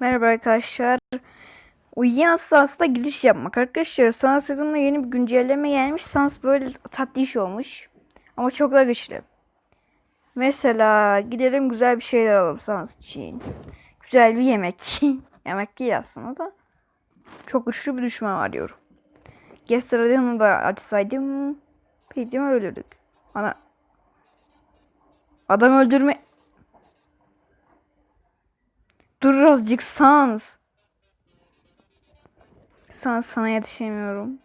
Merhaba arkadaşlar. Uyuyan Sans'ta giriş yapmak. Arkadaşlar Sans adına yeni bir güncelleme gelmiş. Sans böyle tatlı iş olmuş. Ama çok da güçlü. Mesela gidelim güzel bir şeyler alalım Sans için. Güzel bir yemek. yemek değil aslında da. Çok güçlü bir düşman var diyorum. Yesterday da açsaydım. Peydim ölürdük. Ana. Adam öldürme. Dur azıcık Sans. Sans sana yetişemiyorum.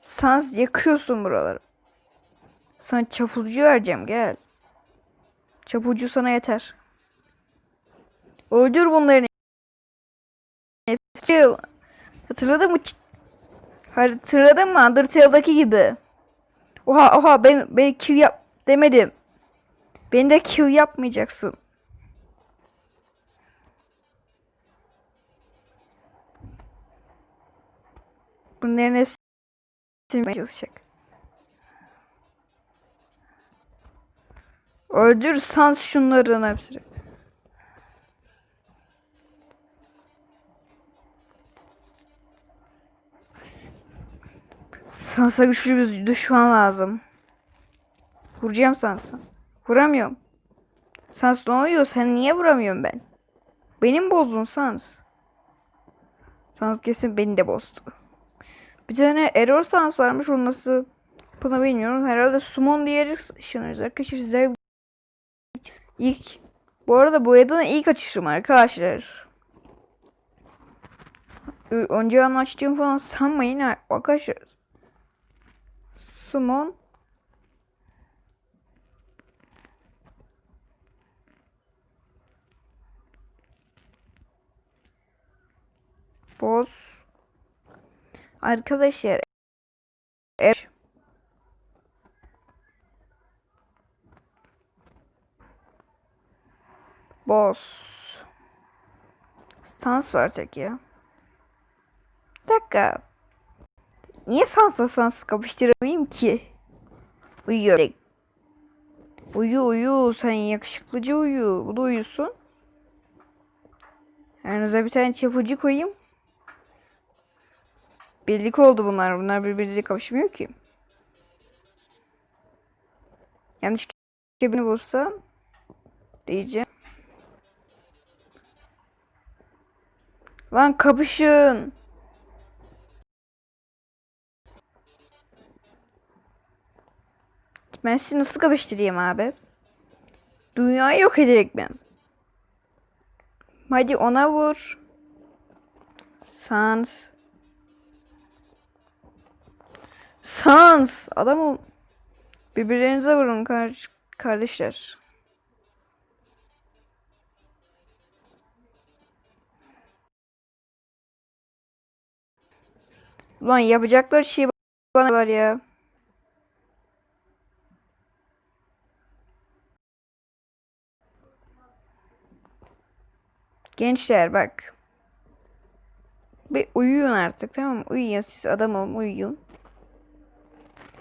Sans yakıyorsun buraları. Sana çapulcu vereceğim gel. Çapulcu sana yeter. Öldür bunların. Hatırladın mı? Hatırladın mı? Undertale'daki gibi. Oha oha ben, ben kill yap demedim. Beni de kill yapmayacaksın. Bunların hepsi çalışacak. Öldür sans şunların hepsini. Sans'a güçlü bir düşman lazım. Vuracağım Sans'a. Vuramıyorum. Sans ne oluyor? Sen niye vuramıyorsun ben? Benim bozdun Sans. Sans kesin beni de bozdu. Bir tane error sans varmış. Onu nasıl bana bilmiyorum. Herhalde summon diye ışınırız arkadaşlar. Size ilk bu arada bu Edan'a ilk açışım arkadaşlar. Önce anlaştığım falan sanmayın arkadaşlar. Summon Boss Arkadaşlar er Boss Sans var tek ya. Bir dakika. Niye Sans'la Sans kapıştıramayayım ki? Uyuyor. Uyu uyu sen yakışıklıca uyu. Bu da uyusun. Yanınıza bir tane çapucu koyayım. Birlik oldu bunlar. Bunlar birbiriyle kavuşmuyor ki. Yanlış birini bulsa diyeceğim. Lan kapışın. Ben sizi nasıl kapıştırayım abi? Dünyayı yok ederek ben. Hadi ona vur. Sans. Sans. Adam ol. Birbirlerinize vurun kar kardeşler. Ulan yapacaklar şey bana var ya. Gençler bak. Bir uyuyun artık tamam mı? Uyuyun siz adam olun uyuyun.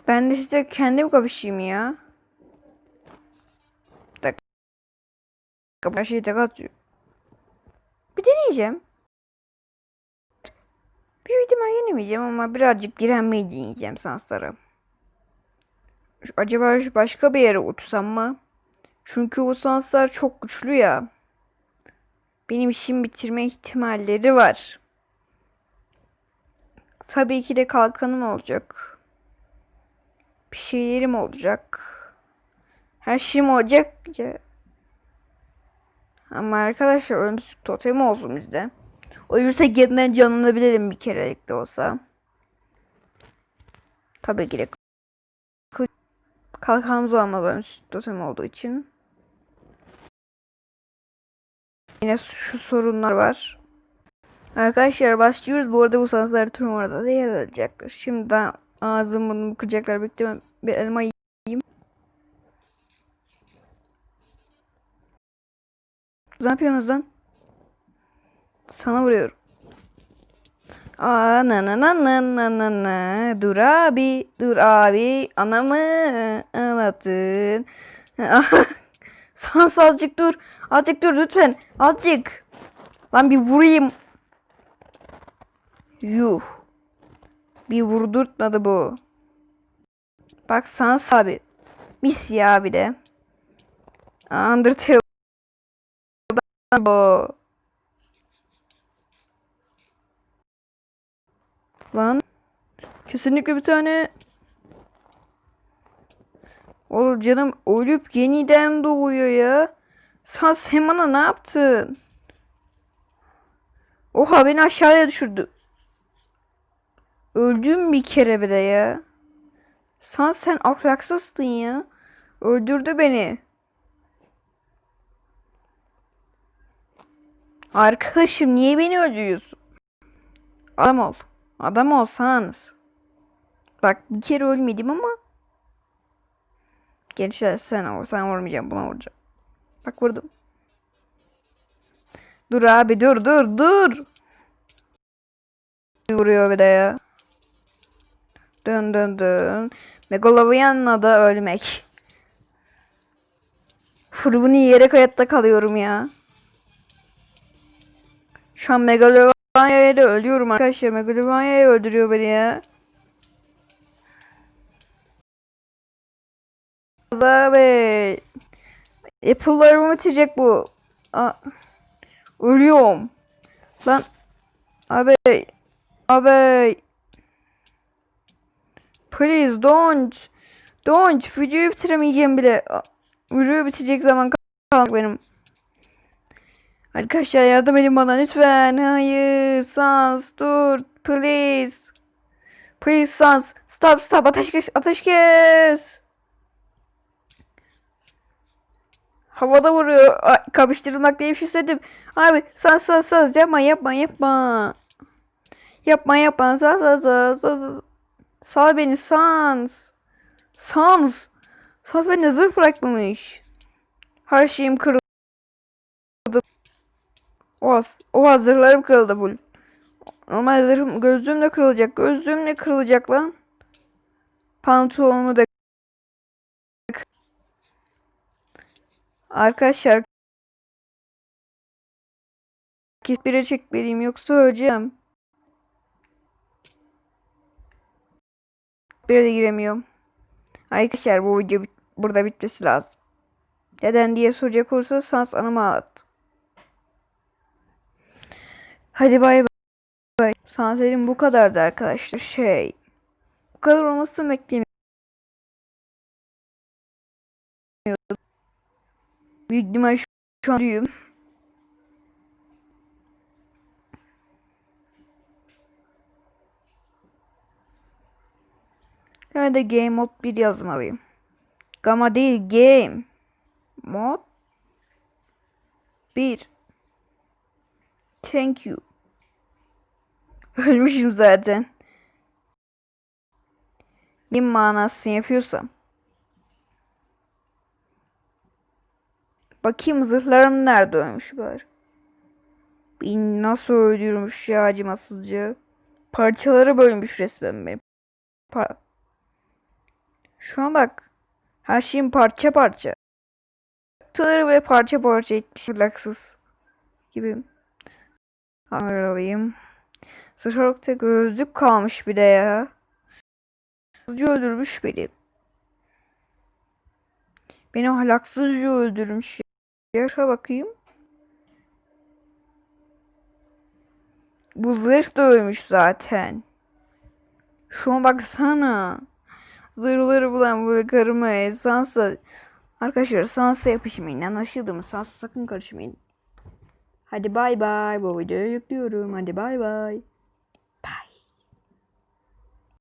Ben de size kendim kapışayım ya. Dakika. Her şeyi tek atıyor. Bir deneyeceğim. Büyük ihtimal yenemeyeceğim ama birazcık direnmeyi deneyeceğim sanslara. Acaba başka bir yere uçsam mı? Çünkü o sanslar çok güçlü ya. Benim işimi bitirme ihtimalleri var. Tabii ki de kalkanım olacak. Bir şeylerim olacak. Her şeyim olacak ya. Ama arkadaşlar ölümsüzlük totemi olsun bizde. Ölürsek yeniden canlanabilirim bir kerelik de olsa. Tabii ki de kalkanımız olmaz ölümsüzlük totemi olduğu için. Yine şu sorunlar var. Arkadaşlar başlıyoruz. Bu arada bu sanslar tüm orada da yer alacaktır. Şimdiden ağzım bunu kıracaklar. Beklemem. Bir elma yiyeyim. Ne yapıyorsunuz lan? Sana vuruyorum. Aa na na na na na na na. Dur abi, dur abi. Anamı ağlattın. Sans azıcık dur. Azıcık dur lütfen. Azıcık. Lan bir vurayım. Yuh. Bir vurdurtmadı bu. Bak Sans abi. Mis ya bir de. Undertale. Bu. Lan. Kesinlikle bir tane. Oğlum canım ölüp yeniden doğuyor ya. Sen bana ne yaptın? Oha beni aşağıya düşürdü. Öldüm bir kere bir de ya. Sen sen ahlaksızsın ya. Öldürdü beni. Arkadaşım niye beni öldürüyorsun? Adam ol. Adam olsanız. Bak bir kere ölmedim ama. Gençler sen ol. Sen vurmayacağım buna vuracağım. Bak vurdum. Dur abi dur dur dur. Vuruyor bir de ya. Dön dön dön. Megalovyan'la da ölmek. Furbunu yiyerek hayatta kalıyorum ya. Şu an Megalovanya'ya da ölüyorum arkadaşlar. Megalovanya'yı öldürüyor beni ya. Abi. Apple'larımı bitecek bu. Aa, ölüyorum. Lan. Abi. Abi. Please don't. Don't. Videoyu bitiremeyeceğim bile. Video bitecek zaman kalmak benim. Arkadaşlar yardım edin bana lütfen. Hayır. Sans dur. Please. Please Sans. Stop stop. Ateş kes. Ateş kes. Havada vuruyor. Ay, kapıştırılmak diye bir şey söyledim. Abi sans sans sans yapma yapma yapma. Yapma yapma sans sans sans sans. Sal beni sans. Sans. Sans beni zırh bırakmamış. Her şeyim kırıldı. O, o hazırlarım kırıldı bu. Normal zırhım gözlüğüm de kırılacak. Gözlüğüm de kırılacak lan. Pantolonumu da Arkadaşlar Kes bire çek vereyim yoksa öleceğim. Bire de giremiyorum. Arkadaşlar bu video bit- burada bitmesi lazım. Neden diye soracak olursa sans anımı ağlattı. Hadi bay bay. Sans elim bu kadardı arkadaşlar. Şey. Bu kadar olmasını beklemiyordum. Büyük ihtimal şu an düğüm. Ben de game mod 1 yazmalıyım. Gamma değil game. Mod 1. Thank you. Ölmüşüm zaten. Ne manasını yapıyorsam. Bakayım zırhlarım nerede ölmüş bari. Beni nasıl öldürmüş ya acımasızca. Parçaları bölmüş resmen beni. Pa- Şu an bak. Her şeyim parça parça. Parçaları ve parça parça etmiş. Laksız gibi. Hamur alayım. Sırhalıkta gözlük kalmış bir de ya. Hızlıca öldürmüş beni. Beni ahlaksızca öldürmüş. Yaşa bakayım. Bu zırh da ölmüş zaten. Şu an baksana. Zırhları bulan bu karıma Sansa. Arkadaşlar Sansa yapışmayın. Anlaşıldı mı? Sansa sakın karışmayın. Hadi bay bay. Bu videoyu yüklüyorum. Hadi bay bay.